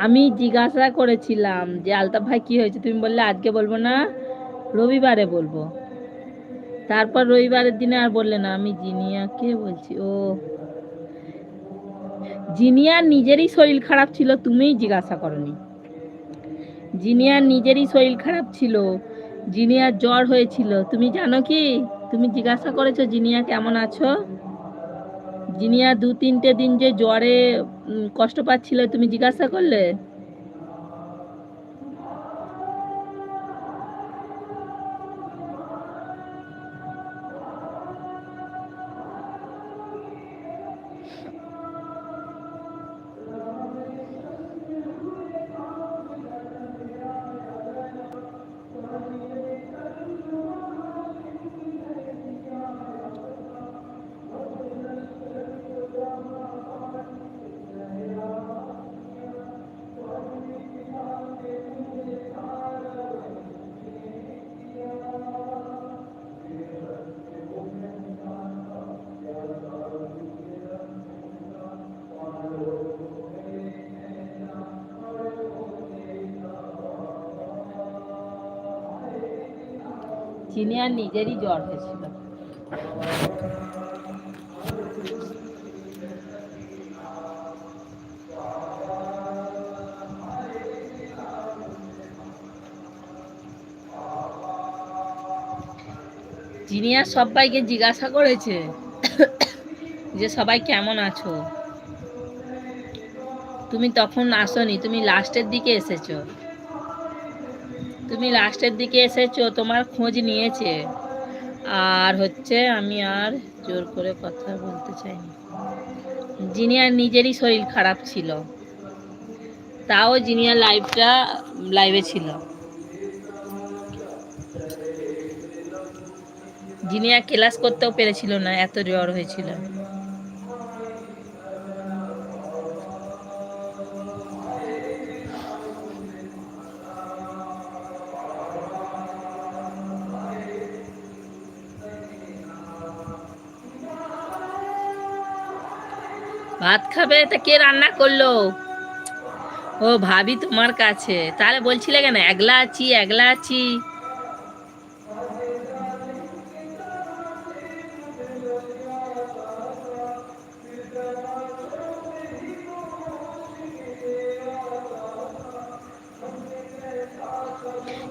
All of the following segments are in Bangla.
আমি জিজ্ঞাসা করেছিলাম যে, আলতাফ ভাই, কি হয়েছে? তুমি বললে, আজকে বলব না, রবিবারে বলব। তারপর রবিবারের দিনে আর বললে না, আমি জিনিয়াকে বলছি? ও। জিনিয়ার নিজেরই শরীর খারাপ ছিল, তুমিই জিজ্ঞাসা করনি। জিনিয়ার নিজেরই শরীর খারাপ ছিল, জিনিয়ার জ্বর হয়েছিল। তুমি জানো কি? তুমি জিজ্ঞাসা করেছ, জিনিয়া কেমন আছো? জিনিয়া দু তিনটে দিন যে জ্বরে কষ্ট পাচ্ছিল তুমি জিজ্ঞাসা করলে? জিনিয়ার নিজেরই জ্বর হয়েছিল। জিনিয়া সবাইকে জিজ্ঞাসা করেছে যে সবাই কেমন আছো? তুমি তখন আসনি, তুমি লাস্টের দিকে এসেছ। তুমি লাস্টের দিকে এসেছ, তোমার খোঁজ নিয়েছে। আর হচ্ছে আমি আর জোর করে কথা বলতে চাইনি। জিনিয়ার নিজেরই শরীর খারাপ ছিল। তাও জিনিয়ার লাইভটা, লাইভে ছিল। জিনিয়া ক্লাস করতেও পেরেছিল না, এত জ্বর হয়েছিল। ভাত খাবে? তা কে রান্না করল? ও ভাবি তোমার কাছে। তাহলে বলছিলে কেন? একলা আছি একলা আছি।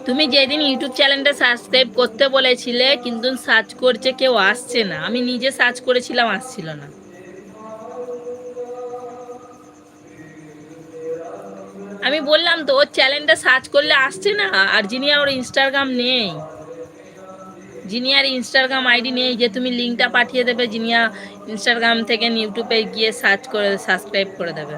তুমি যেদিন ইউটিউব চ্যানেলটা সাবস্ক্রাইব করতে বলেছিলে, কিন্তু সার্চ করছে কেউ আসছে না। আমি নিজে সার্চ করেছিলাম, আসছিল না। আমি বললাম তো, ওর চ্যানেলটা সার্চ করলে আসছে না, আর যিনি ওর ইনস্টাগ্রাম নেই। যিনি আর ইনস্টাগ্রাম আইডি নেই, যে তুমি লিঙ্কটা পাঠিয়ে দেবে জিনিয়া ইনস্টাগ্রাম থেকে ইউটিউবে গিয়ে সার্চ করে সাবস্ক্রাইব করে দেবে।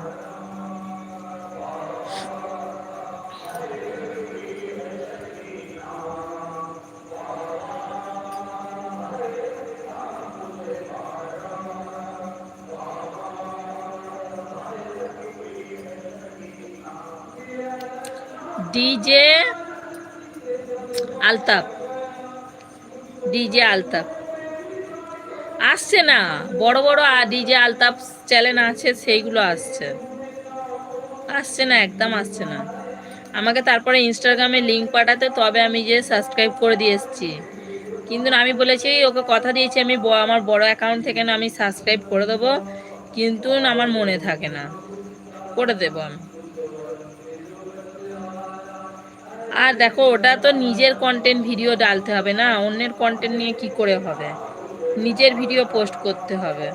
ডিজে আলতাফ ডিজে আলতাফ আসছে না। বড় বড় ডিজে আলতাফ চ্যানেল আছে, সেইগুলো আসছে। আসছে না, একদম আসছে না। আমাকে তারপরে ইনস্টাগ্রামে লিঙ্ক পাঠাতে, তবে আমি যে সাবস্ক্রাইব করে দিয়ে এসেছি। কিন্তু আমি বলেছি, ওকে কথা দিয়েছি, আমি আমার বড় অ্যাকাউন্ট থেকে না, আমি সাবস্ক্রাইব করে দেবো। কিন্তু আমার মনে থাকে না। করে দেবো আমি। আর দেখো, ওটা তো নিজের কন্টেন্ট ভিডিও ডালতে হবে না, অন্যের কন্টেন্ট নিয়ে কি করে হবে? নিজের ভিডিও পোস্ট করতে হবে।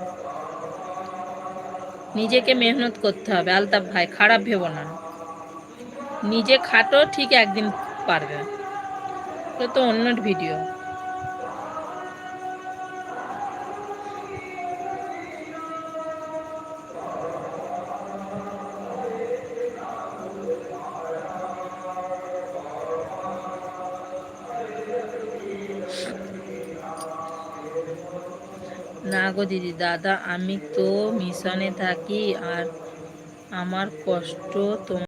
নিজেকে মেহনত করতে হবে, আলতাফ ভাই, খারাপ ভেবো না। নিজে খাটো, ঠিক একদিন পারবে। তো অন্যের ভিডিও না গো দিদি দাদা আমি তো মিশনে থাকি আর আমার কষ্ট তোমার